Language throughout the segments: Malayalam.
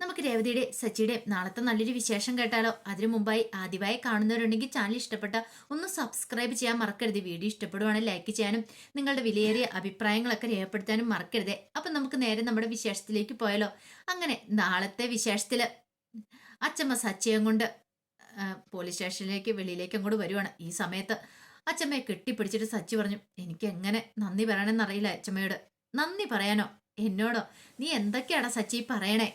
നമുക്ക് രേവതിയുടെ സച്ചിയുടെ നാളത്തെ നല്ലൊരു വിശേഷം കേട്ടാലോ? അതിനു മുമ്പായി ആദ്യമായി കാണുന്നവരുണ്ടെങ്കിൽ ചാനൽ ഇഷ്ടപ്പെട്ട ഒന്ന് സബ്സ്ക്രൈബ് ചെയ്യാൻ മറക്കരുത്. വീഡിയോ ഇഷ്ടപ്പെടുവാണെങ്കിൽ ലൈക്ക് ചെയ്യാനും നിങ്ങളുടെ വിലയേറിയ അഭിപ്രായങ്ങളൊക്കെ രേഖപ്പെടുത്താനും മറക്കരുത്. അപ്പം നമുക്ക് നേരെ നമ്മുടെ വിശേഷത്തിലേക്ക് പോയാലോ? അങ്ങനെ നാളത്തെ വിശേഷത്തിൽ അച്ചമ്മ സച്ചിയം കൊണ്ട് പോലീസ് സ്റ്റേഷനിലേക്ക് വെളിയിലേക്ക് അങ്ങോട്ട് വരുവാണ്. ഈ സമയത്ത് അച്ചമ്മയെ കെട്ടിപ്പിടിച്ചിട്ട് സച്ചി പറഞ്ഞു എനിക്ക് എങ്ങനെ നന്ദി പറയണമെന്നറിയില്ല അച്ചമ്മയോട്. നന്ദി പറയാനോ? എന്നോടോ? നീ എന്തൊക്കെയാണ് സച്ചി പറയണേ?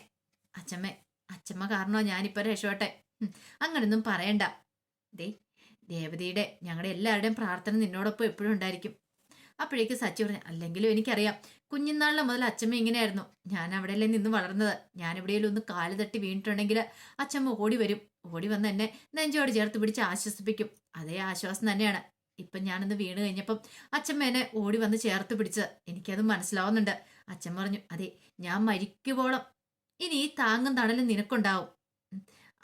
അച്ചമ്മ അച്ഛമ്മ കാരണോ ഞാനിപ്പോൾ രക്ഷോട്ടെ ഉം, അങ്ങനൊന്നും പറയണ്ട. ദേ ദേവതയുടെ ഞങ്ങളുടെ എല്ലാവരുടെയും പ്രാർത്ഥന നിന്നോടൊപ്പം എപ്പോഴും ഉണ്ടായിരിക്കും. അപ്പോഴേക്ക് സച്ചി പറഞ്ഞു അല്ലെങ്കിലും എനിക്കറിയാം കുഞ്ഞുനാളിലെ മുതൽ അച്ഛമ്മ ഇങ്ങനെയായിരുന്നു. ഞാൻ അവിടെയല്ലേ നിന്ന് വളർന്നത്. ഞാൻ എവിടെയെങ്കിലും ഒന്ന് കാൽ തട്ടി വീണിട്ടുണ്ടെങ്കിൽ അച്ഛമ്മ ഓടി വരും. ഓടി വന്ന് എന്നെ നെഞ്ചോട് ചേർത്ത് പിടിച്ച് ആശ്വസിപ്പിക്കും. അതേ ആശ്വാസം തന്നെയാണ്. ഇപ്പം ഞാനൊന്ന് വീണ് കഴിഞ്ഞപ്പം അച്ഛമ്മ എന്നെ ഓടി വന്ന് ചേർത്ത് പിടിച്ചത്. എനിക്കത് മനസ്സിലാവുന്നുണ്ട്. അച്ഛൻ പറഞ്ഞു അതെ ഞാൻ മരിക്കുവോളം ഇനി ഈ താങ്ങും തണലും നിനക്കുണ്ടാവും.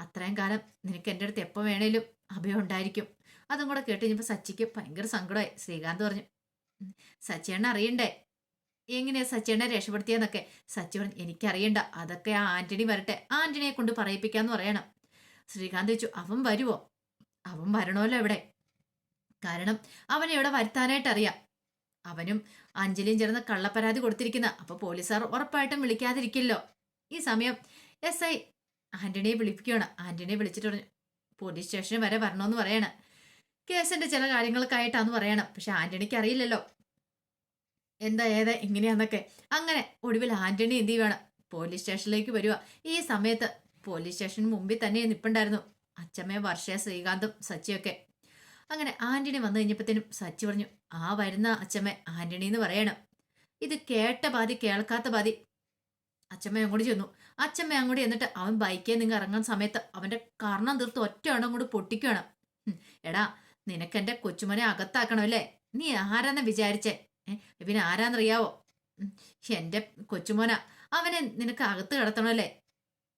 അത്രയും കാലം നിനക്ക് എന്റെ അടുത്ത് എപ്പോൾ വേണേലും അഭയം ഉണ്ടായിരിക്കും. അതും കൂടെ കേട്ട് കഴിഞ്ഞപ്പോൾ സച്ചിക്ക് ഭയങ്കര സങ്കടമായി. ശ്രീകാന്ത് പറഞ്ഞു. സച്ചിയണ്ണ അറിയണ്ടേ? എങ്ങനെയാ സച്ചിയണ്ണെ രക്ഷപ്പെടുത്തിയെന്നൊക്കെ? സച്ചി പറഞ്ഞു എനിക്കറിയണ്ട. അതൊക്കെ ആ ആന്റണി വരട്ടെ. ആന്റണിയെ കൊണ്ട് പറയിപ്പിക്കാന്ന് പറയണം. ശ്രീകാന്ത് ചോദിച്ചു അവൻ വരുവോ? അവൻ വരണമല്ലോ ഇവിടെ കാരണം അവനെ ഇവിടെ വരുത്താനായിട്ട് അറിയാം. അവനും അഞ്ജലിയും ചേർന്ന് കള്ളപ്പരാതി കൊടുത്തിരിക്കുന്ന. അപ്പൊ പോലീസുകാർ ഉറപ്പായിട്ടും വിളിക്കാതിരിക്കില്ലോ. ഈ സമയം എസ് ഐ. ആന്റണിയെ വിളിപ്പിക്കുകയാണ്. ആന്റണിയെ വിളിച്ചിട്ട് പറഞ്ഞു പോലീസ് സ്റ്റേഷനിൽ വരെ വരണമെന്ന് പറയണം. കേസിന്റെ ചില കാര്യങ്ങളൊക്കെ കാര്യങ്ങൾക്കായിട്ടാന്ന് പറയണം. പക്ഷെ ആന്റണിക്ക് അറിയില്ലല്ലോ. എന്താ ഏതാ എങ്ങനെയാന്നൊക്കെ അങ്ങനെ ഒടുവിൽ ആന്റണി എന്ത് വേണം പോലീസ് സ്റ്റേഷനിലേക്ക് വരിക ഈ സമയത്ത് പോലീസ് സ്റ്റേഷന് മുമ്പിൽ തന്നെ നിൽപ്പുണ്ടായിരുന്നു അച്ഛമ്മയും വർഷ ശ്രീകാന്തും സച്ചിയൊക്കെ. അങ്ങനെ ആന്റണി വന്നു കഴിഞ്ഞപ്പോഴത്തേനും സച്ചി പറഞ്ഞു ആ വരുന്ന അച്ഛമ്മ ആന്റണി എന്ന് പറയണം. ഇത് കേട്ട പാതി കേൾക്കാത്ത പാതി അച്ഛമ്മ അങ്ങോട്ട് ചെന്നു. അച്ഛമ്മ അങ്ങോട്ട് എന്നിട്ട് അവൻ ബൈക്കേ നിങ്ങൾ ഇറങ്ങുന്ന സമയത്ത് അവന്റെ കർണം തീർത്ത് ഒറ്റ അങ്ങോട്ട് പൊട്ടിക്കുകയാണ്. എടാ നിനക്ക് എന്റെ കൊച്ചുമനെ അകത്താക്കണം അല്ലേ? നീ ആരാന്ന് വിചാരിച്ചേ? പിന്നെ ആരാന്നറിയാവോ? എന്റെ കൊച്ചുമോന. അവനെ നിനക്ക് അകത്ത് കിടത്തണമല്ലേ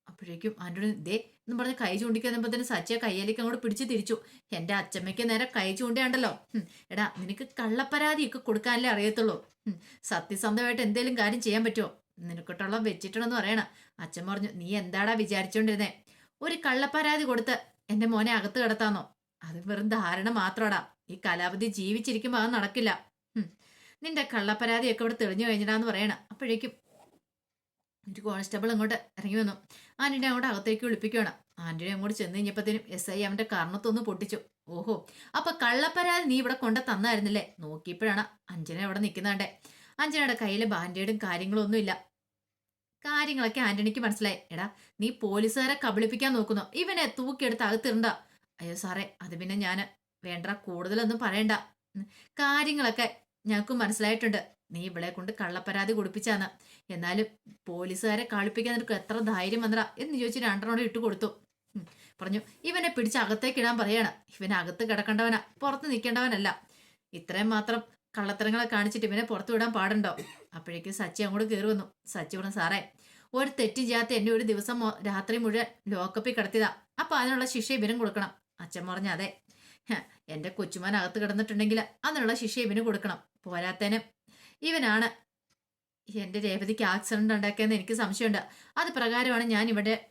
അപ്പോഴേക്കും ആന്റോണി ദേ എന്ന് പറഞ്ഞ് കൈ ചൂണ്ടിക്കുന്നപ്പോൾ തന്നെ സച്ചിയെ കയ്യിലേക്ക് അങ്ങോട്ട് പിടിച്ച് തിരിച്ചു. എന്റെ അച്ഛമ്മയ്ക്ക് നേരെ കൈ ചൂണ്ടിയാണ്ടല്ലോ എടാ നിനക്ക് കള്ളപ്പരാതിയൊക്കെ കൊടുക്കാനല്ലേ അറിയത്തുള്ളൂ. സത്യസന്ധമായിട്ട് എന്തേലും കാര്യം ചെയ്യാൻ പറ്റുമോ നിനക്കിട്ടുള്ള വെച്ചിട്ടുണ്ടെന്ന് പറയണം. അച്ഛൻ പറഞ്ഞു നീ എന്താടാ വിചാരിച്ചോണ്ടിരുന്നേ? ഒരു കള്ളപ്പരാതി കൊടുത്ത് എന്റെ മോനെ അകത്ത് കിടത്താന്നോ? അത് വെറും ധാരണ മാത്രമാടാ ഈ കലാപതി ജീവിച്ചിരിക്കുമ്പോൾ അത് നടക്കില്ല. നിന്റെ കള്ളപ്പരാതിയൊക്കെ ഇവിടെ തെളിഞ്ഞു കഴിഞ്ഞിടാന്ന് പറയണം. അപ്പോഴേക്കും ഒരു കോൺസ്റ്റബിൾ അങ്ങോട്ട് ഇറങ്ങി വന്നു. ആന്റണി അങ്ങോട്ട് അകത്തേക്ക് വിളിപ്പിക്കുകയാണ് ആന്റണി അങ്ങോട്ട് ചെന്ന് കഴിഞ്ഞപ്പോഴത്തേനും എസ് ഐ അവന്റെ കർണത്തൊന്ന് പൊട്ടിച്ചു. ഓഹോ അപ്പൊ കള്ളപ്പരാതി നീ ഇവിടെ കൊണ്ട് തന്നായിരുന്നില്ലേ? നോക്കിയപ്പോഴാണ് അഞ്ജന അവിടെ നിൽക്കുന്നാണ്ടേ. അഞ്ജനയുടെ കയ്യിലെ ബാൻഡേഡും കാര്യങ്ങളും ഒന്നുമില്ല കാര്യങ്ങളൊക്കെ ആന്റണിക്ക് മനസ്സിലായി. എടാ നീ പോലീസുകാരെ കബളിപ്പിക്കാൻ നോക്കുന്നു. ഇവനെ തൂക്കിയെടുത്ത് അകത്തിരണ്ട അയ്യോ സാറേ അത് പിന്നെ ഞാൻ വേണ്ട കൂടുതലൊന്നും പറയണ്ട. കാര്യങ്ങളൊക്കെ ഞങ്ങൾക്ക് മനസ്സിലായിട്ടുണ്ട്. നീ ഇവളെ കൊണ്ട് കള്ളപ്പരാതി കൊടുപ്പിച്ചാന്ന്. എന്നാലും പോലീസുകാരെ കളിപ്പിക്കാൻ നിനക്ക് എത്ര ധൈര്യം വന്നടാ എന്ന് ചോദിച്ച് രണ്ടെണ്ണോട് ഇട്ട് കൊടുത്തു. പറഞ്ഞു ഇവനെ പിടിച്ച് അകത്തേക്ക് ഇടാൻ പറയാണ്. ഇവനെ അകത്ത് കിടക്കേണ്ടവനാ പുറത്ത് നിൽക്കേണ്ടവനല്ല. ഇത്രയും മാത്രം കള്ളത്തരങ്ങളെ കാണിച്ചിട്ട് ഇവനെ പുറത്തു വിടാൻ പാടുണ്ടോ? അപ്പോഴേക്കും സച്ചി അങ്ങോട്ട് കയറി വന്നു. സച്ചി പറഞ്ഞു സാറേ ഒരു തെറ്റും ചെയ്യാത്ത എന്നെ ഒരു ദിവസം രാത്രി മുഴുവൻ ലോക്കപ്പിൽ കിടത്തിയതാ. അപ്പൊ അതിനുള്ള ശിക്ഷ ഇവനും കൊടുക്കണം. അച്ഛൻ പറഞ്ഞു അതെ. ഹ, എന്റെ കൊച്ചുമാൻ അകത്ത് കിടന്നിട്ടുണ്ടെങ്കിൽ അതിനുള്ള ശിക്ഷ ഇവന് കൊടുക്കണം. പോരാത്തേനെ ഇവനാണ് എന്റെ രേവതിക്ക് ആക്സിഡന്റ് ഉണ്ടാക്കിയെന്ന് എനിക്ക് സംശയമുണ്ട്. അത് പ്രകാരമാണ് ഞാൻ ഇവിടെ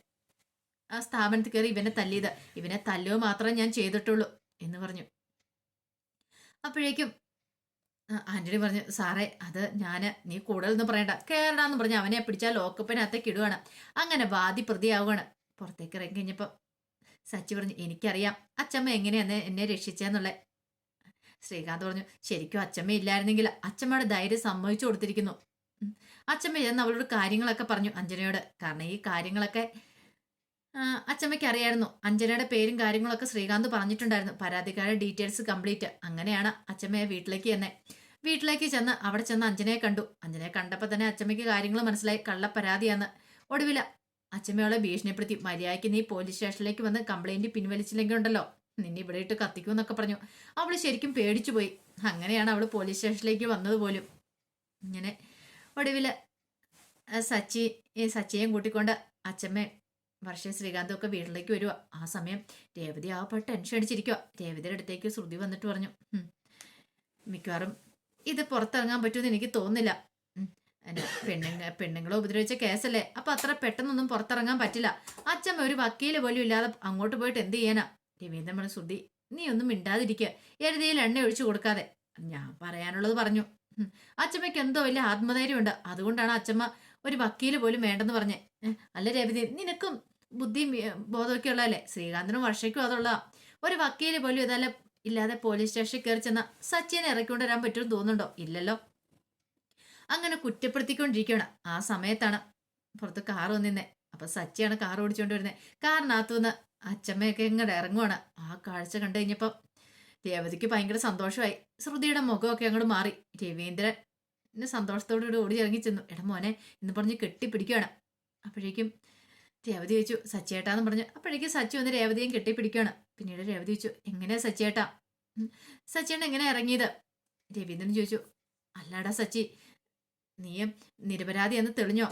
ആ സ്ഥാപനത്തിൽ കയറി ഇവനെ തല്ലിയത്. ഇവനെ തല്ലുക മാത്രമേ ഞാൻ ചെയ്തിട്ടുള്ളൂ എന്ന് പറഞ്ഞു. അപ്പോഴേക്കും ആന്റണി പറഞ്ഞു സാറേ അത് ഞാൻ നീ കൂടുതലൊന്നും പറയണ്ട. കേരളാന്ന് പറഞ്ഞ്. അവനെ പിടിച്ചാൽ ലോക്കപ്പിനകത്തേക്ക് ഇടുവാണ്. അങ്ങനെ ബാധി പ്രതിയാവുകയാണ് പുറത്തേക്ക് ഇറങ്ങി കഴിഞ്ഞപ്പോൾ സച്ചി പറഞ്ഞു എനിക്കറിയാം. അച്ചമ്മ എങ്ങനെയാന്ന് എന്നെ രക്ഷിച്ചെന്നുള്ളത് ശ്രീകാന്ത് പറഞ്ഞു ശരിക്കും അച്ചമ്മ ഇല്ലായിരുന്നെങ്കിൽ അച്ചമ്മയുടെ ധൈര്യം സമ്മതിച്ചു കൊടുത്തിരിക്കുന്നു. അച്ചമ്മ ചെന്ന് അവളോട് കാര്യങ്ങളൊക്കെ പറഞ്ഞു അഞ്ജനയോട്. കാരണം ഈ കാര്യങ്ങളൊക്കെ അച്ചമ്മയ്ക്ക് അറിയായിരുന്നു. അഞ്ജനയുടെ പേരും കാര്യങ്ങളൊക്കെ ശ്രീകാന്ത് പറഞ്ഞിട്ടുണ്ടായിരുന്നു. പരാതിക്കാരുടെ ഡീറ്റെയിൽസ് കംപ്ലീറ്റ്. അങ്ങനെയാണ് അച്ചമ്മയെ വീട്ടിലേക്ക് ചെന്നേ. വീട്ടിലേക്ക് ചെന്ന് അവിടെ ചെന്ന് അഞ്ജനയെ കണ്ടു. അഞ്ജനയെ കണ്ടപ്പോൾ തന്നെ അച്ചമ്മയ്ക്ക് കാര്യങ്ങൾ മനസ്സിലായി. കള്ളപ്പരാതിയാന്ന്. ഒടുവില അച്ചമ്മയോളെ ഭീഷണിപ്പെടുത്തി. മര്യാദയ്ക്ക് നീ പോലീസ് സ്റ്റേഷനിലേക്ക് വന്ന് കംപ്ലൈന്റ് പിൻവലിച്ചില്ലെങ്കിൽ ഉണ്ടല്ലോ നിന്നെ ഇവിടെ ഇട്ട് കത്തിക്കൂ എന്നൊക്കെ പറഞ്ഞു. അവൾ ശരിക്കും പേടിച്ചു പോയി. അങ്ങനെയാണ് അവൾ പോലീസ് സ്റ്റേഷനിലേക്ക് വന്നത് പോലും. ഇങ്ങനെ ഒടുവിൽ സച്ചി സച്ചിയെയും കൂട്ടിക്കൊണ്ട് അച്ചമ്മ വർഷ ശ്രീകാന്തും ഒക്കെ വീട്ടിലേക്ക് വരുക ആ സമയം രേവതി ആ ടെൻഷൻ അടിച്ചിരിക്കുക രേവതിയുടെ അടുത്തേക്ക് ശ്രുതി വന്നിട്ട് പറഞ്ഞു "ഉം, മിക്കവാറും ഇത് പുറത്തിറങ്ങാൻ പറ്റുമെന്ന് എനിക്ക് തോന്നില്ല പെണ്ണുങ്ങ പെണ്ണുങ്ങളെ ഉപദ്രവിച്ച കേസല്ലേ? അപ്പൊ അത്ര പെട്ടെന്നൊന്നും പുറത്തിറങ്ങാൻ പറ്റില്ല. അച്ഛമ്മ ഒരു വക്കീൽ പോലും ഇല്ലാതെ അങ്ങോട്ട് പോയിട്ട് എന്ത് ചെയ്യാനാ? രവീന്ദ്രൻ പറഞ്ഞു ശ്രുതി നീ ഒന്നും മിണ്ടാതിരിക്കുക എഴുതിയിൽ എണ്ണ ഒഴിച്ചു കൊടുക്കാതെ. ഞാൻ പറയാനുള്ളത് പറഞ്ഞു. അച്ഛമ്മയ്ക്ക് എന്തോ വലിയ ആത്മധൈര്യമുണ്ട്. അതുകൊണ്ടാണ് അച്ഛമ്മ ഒരു വക്കീൽ പോലും വേണ്ടെന്ന് പറഞ്ഞേ. അല്ല രവീന്ദ്രൻ നിനക്കും ബുദ്ധിയും ബോധമൊക്കെ ഉള്ളതല്ലേ? ശ്രീകാന്തനും വർഷയ്ക്കും അതുള്ള ഒരു വക്കീൽ പോലും ഇതല്ല ഇല്ലാതെ പോലീസ് സ്റ്റേഷനിൽ കയറി ചെന്ന സച്ചിനെ ഇറക്കിക്കൊണ്ട് വരാൻ പറ്റുമെന്ന് തോന്നുന്നുണ്ടോ? ഇല്ലല്ലോ. അങ്ങനെ കുറ്റപ്പെടുത്തിക്കൊണ്ടിരിക്കുകയാണ്. ആ സമയത്താണ് പുറത്ത് കാർ വന്നിരുന്നേ. അപ്പൊ സച്ചിയാണ് കാർ ഓടിച്ചുകൊണ്ട് വരുന്നത് കാറിനകത്തു നിന്ന് അച്ഛമ്മയൊക്കെ ഇങ്ങോട്ട് ഇറങ്ങുവാണ്. ആ കാഴ്ച കണ്ടു കഴിഞ്ഞപ്പോ രേവതിക്ക് ഭയങ്കര സന്തോഷമായി. ശ്രുതിയുടെ മുഖമൊക്കെ അങ്ങോട്ട് മാറി. രവീന്ദ്രൻ എന്നെ സന്തോഷത്തോടു കൂടി ഓടി ഇറങ്ങി ചെന്നു. എടാ മോനെ എന്ന് പറഞ്ഞ് കെട്ടിപ്പിടിക്കുകയാണ് അപ്പോഴേക്കും രേവതി ചോദിച്ചു സച്ചേട്ടാന്ന് പറഞ്ഞു. അപ്പോഴേക്കും സച്ചി വന്ന് രേവതിയും കെട്ടിപ്പിടിക്കുകയാണ് പിന്നീട് രവി ചോദിച്ചു എങ്ങനെ സച്ചേട്ടാ സച്ചിയേട്ടൻ എങ്ങനെ ഇറങ്ങിയത്? രവീന്ദ്രൻ ചോദിച്ചു അല്ലാടാ സച്ചി നീ നിരപരാധി എന്ന് തെളിഞ്ഞോ?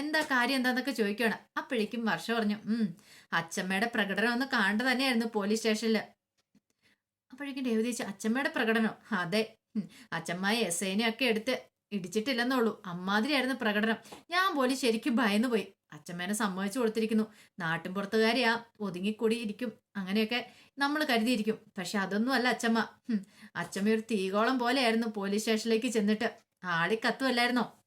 എന്താ കാര്യം എന്താന്നൊക്കെ ചോദിക്കുകയാണ് അപ്പോഴേക്കും വർഷം പറഞ്ഞു ഉം അച്ഛമ്മയുടെ പ്രകടനം ഒന്ന് കാണേണ്ട തന്നെയായിരുന്നു പോലീസ് സ്റ്റേഷനിൽ അപ്പോഴേക്കും രവി ചോദിച്ചു അച്ഛമ്മയുടെ പ്രകടനം? അതെ അച്ചമ്മ എസ് ഐനെ ഒക്കെ എടുത്ത് ഇടിച്ചിട്ടില്ലെന്നുള്ളൂ അമ്മാതിരിയായിരുന്നു പ്രകടനം. ഞാൻ പോലും ശരിക്കും ഭയന്നു പോയി അച്ഛമ്മേനെ സമ്മതിച്ചു കൊടുത്തിരിക്കുന്നു. നാട്ടിൻ പുറത്തുകാരിയാ. ഒതുങ്ങിക്കൂടി ഇരിക്കും. അങ്ങനെയൊക്കെ നമ്മൾ കരുതിയിരിക്കും. പക്ഷെ അതൊന്നും അല്ല അച്ഛമ്മ അച്ഛമ്മ ഒരു തീകോളം പോലെയായിരുന്നു പോലീസ് സ്റ്റേഷനിലേക്ക് ചെന്നിട്ട്. ആളി കത്തുമല്ലായിരുന്നോ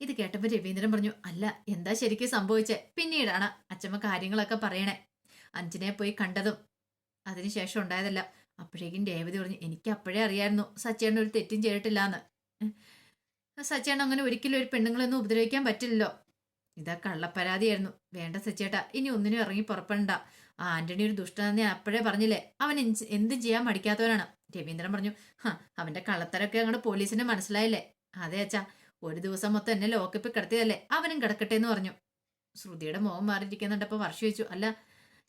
ഇത് കേട്ടപ്പോൾ രവീന്ദ്രൻ പറഞ്ഞു അല്ല എന്താ ശരിക്കും സംഭവിച്ചേ? പിന്നീടാണ് അച്ഛമ്മ കാര്യങ്ങളൊക്കെ പറയണേ. അഞ്ചിനെ പോയി കണ്ടതും അതിനുശേഷം ഉണ്ടായതല്ല. അപ്പോഴേക്കും രേവതി പറഞ്ഞു എനിക്ക് അപ്പോഴേ അറിയായിരുന്നു. സച്ചേട്ടൻ ഒരു തെറ്റും ചെയ്തിട്ടില്ല എന്ന് സച്ചേട്ടൻ അങ്ങനെ ഒരിക്കലും ഒരു പെണ്ണുങ്ങളൊന്നും ഉപദ്രവിക്കാൻ പറ്റില്ലല്ലോ. ഇതാ കള്ളപ്പരാതിയായിരുന്നു. വേണ്ട സച്ചേട്ടാ ഇനി ഒന്നിനും ഇറങ്ങി പുറപ്പെടണ്ട. ആ ആന്റണി ഒരു ദുഷ്ടനെ അപ്പോഴേ പറഞ്ഞില്ലേ? അവൻ എന്ത്- ചെയ്യാൻ മടിക്കാത്തവനാണ്. രവീന്ദ്രൻ പറഞ്ഞു ഹാ അവന്റെ കള്ളത്തരൊക്കെ അങ്ങോട്ട് പോലീസിന് മനസ്സിലായില്ലേ? അതെ അച്ഛാ ഒരു ദിവസം മൊത്തം എന്നെ ലോക്കപ്പിൽ കിടത്തിയതല്ലേ? അവനും കിടക്കട്ടെ എന്ന് പറഞ്ഞു. ശ്രുതിയുടെ മുഖം മാറിയിരിക്കുന്നുണ്ടപ്പോ വർഷം ചോദിച്ചു അല്ല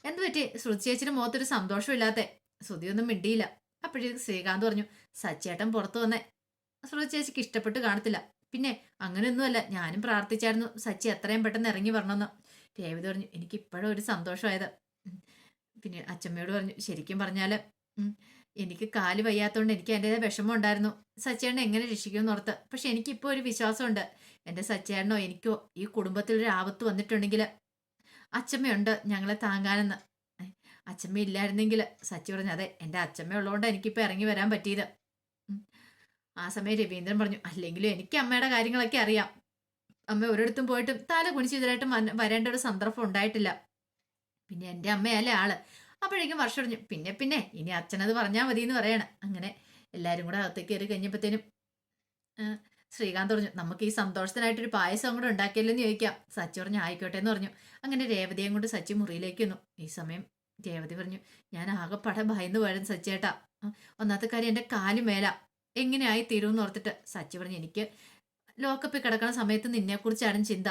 എന്ത് പറ്റി? ശ്രുതി ചേച്ചിയുടെ മുഖത്തൊരു സന്തോഷമില്ലാത്തെ? ശ്രുതിയൊന്നും മിണ്ടിയില്ല. അപ്പോഴേക്ക് ശ്രീകാന്ത് പറഞ്ഞു സച്ചേട്ടൻ പുറത്തു വന്നേ. ശ്രുതി ചേച്ചിക്ക് ഇഷ്ടപ്പെട്ട് കാണത്തില്ല. പിന്നെ അങ്ങനെയൊന്നുമല്ല ഞാനും പ്രാർത്ഥിച്ചായിരുന്നു. സച്ചി എത്രയും പെട്ടെന്ന് ഇറങ്ങി വരണമെന്ന്. രേവതി പറഞ്ഞു എനിക്ക് ഇപ്പോഴും ഒരു സന്തോഷമായത്. പിന്നെ അച്ഛമ്മയോട് പറഞ്ഞു ശരിക്കും പറഞ്ഞാൽ എനിക്ക് കാൽ വയ്യാത്തതുകൊണ്ട് എനിക്ക് എന്റെതായ വിഷമം ഉണ്ടായിരുന്നു. സച്ചേട്ടനെ എങ്ങനെ രക്ഷിക്കുമെന്ന് ഓർത്ത്. പക്ഷെ എനിക്കിപ്പോൾ ഒരു വിശ്വാസമുണ്ട്. എന്റെ സച്ചേട്ടനോ എനിക്കോ ഈ കുടുംബത്തിൽ ഒരു ആപത്ത് വന്നിട്ടുണ്ടെങ്കിൽ അച്ഛമ്മയുണ്ട് ഞങ്ങളെ താങ്ങാനെന്ന്. അച്ചമ്മ ഇല്ലായിരുന്നെങ്കിൽ സച്ചി പറഞ്ഞു അതെ എന്റെ അച്ഛമ്മ ഉള്ളതുകൊണ്ട് എനിക്കിപ്പോൾ ഇറങ്ങി വരാൻ പറ്റിയത്. ആ സമയം രവീന്ദ്രൻ പറഞ്ഞു അല്ലെങ്കിലും എനിക്ക് അമ്മയുടെ കാര്യങ്ങളൊക്കെ അറിയാം. അമ്മ ഒരിടത്തും പോയിട്ടും തല കുണിച്ച് ഇതിലായിട്ട് വരേണ്ട ഒരു സന്ദർഭം ഉണ്ടായിട്ടില്ല. പിന്നെ എന്റെ അമ്മയല്ലേ ആൾ. അപ്പോഴേക്കും വർഷം പറഞ്ഞു പിന്നെ പിന്നെ ഇനി അച്ഛനത് പറഞ്ഞാൽ മതി എന്ന് പറയണം. അങ്ങനെ എല്ലാവരും കൂടെ അകത്തേക്ക് കയറി കഴിഞ്ഞപ്പോഴത്തേനും ശ്രീകാന്ത് പറഞ്ഞു നമുക്ക് ഈ സന്തോഷത്തിനായിട്ടൊരു പായസം കൂടെ ഉണ്ടാക്കിയല്ലോ എന്ന് ചോദിക്കാം. സച്ചി പറഞ്ഞു ആയിക്കോട്ടെ എന്ന് പറഞ്ഞു. അങ്ങനെ രേവതിയും കൊണ്ട് സച്ചി മുറിയിലേക്ക് വന്നു. ഈ സമയം രേവതി പറഞ്ഞു ഞാൻ ആകെപ്പാടെ ഭയന്ന് പോയാലും സച്ചേട്ടാ ഒന്നാമത്തെ കാര്യം എന്റെ കാൽ മേല. എങ്ങനെയായി തീരുമെന്ന് ഓർത്തിട്ട് സച്ചി പറഞ്ഞു എനിക്ക് ലോക്കപ്പിൽ കിടക്കുന്ന സമയത്ത് നിന്നെക്കുറിച്ചാണ് ചിന്ത.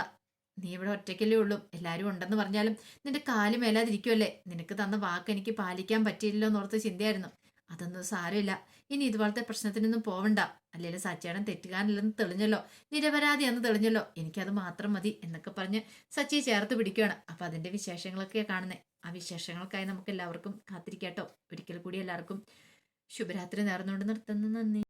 നീ ഇവിടെ ഒറ്റയ്ക്കല്ലേ ഉള്ളൂ. എല്ലാവരും ഉണ്ടെന്ന് പറഞ്ഞാലും നിന്റെ കാൽ മേലാതിരിക്കുമല്ലേ നിനക്ക് തന്ന വാക്ക് എനിക്ക് പാലിക്കാൻ പറ്റിയില്ലല്ലോ എന്നോർത്ത് ചിന്തയായിരുന്നു. അതൊന്നും സാരമില്ല. ഇനി ഇതുപോലത്തെ പ്രശ്നത്തിനൊന്നും പോവണ്ട. അല്ലെങ്കിൽ സച്ചേടൻ തെറ്റുകാരനില്ലെന്ന് തെളിഞ്ഞല്ലോ. നിരപരാധി എന്ന് തെളിഞ്ഞല്ലോ. എനിക്കത് മാത്രം മതി എന്നൊക്കെ പറഞ്ഞ് സച്ചി ചേർത്ത് പിടിക്കുകയാണ് അപ്പം അതിന്റെ വിശേഷങ്ങളൊക്കെ കാണുന്നത് ആ വിശേഷങ്ങൾക്കായി നമുക്ക് എല്ലാവർക്കും കാത്തിരിക്കാട്ടോ. ഒരിക്കൽ കൂടി എല്ലാവർക്കും ശുഭരാത്രി നേർന്നുകൊണ്ട് നിർത്തുന്നു. നന്ദി.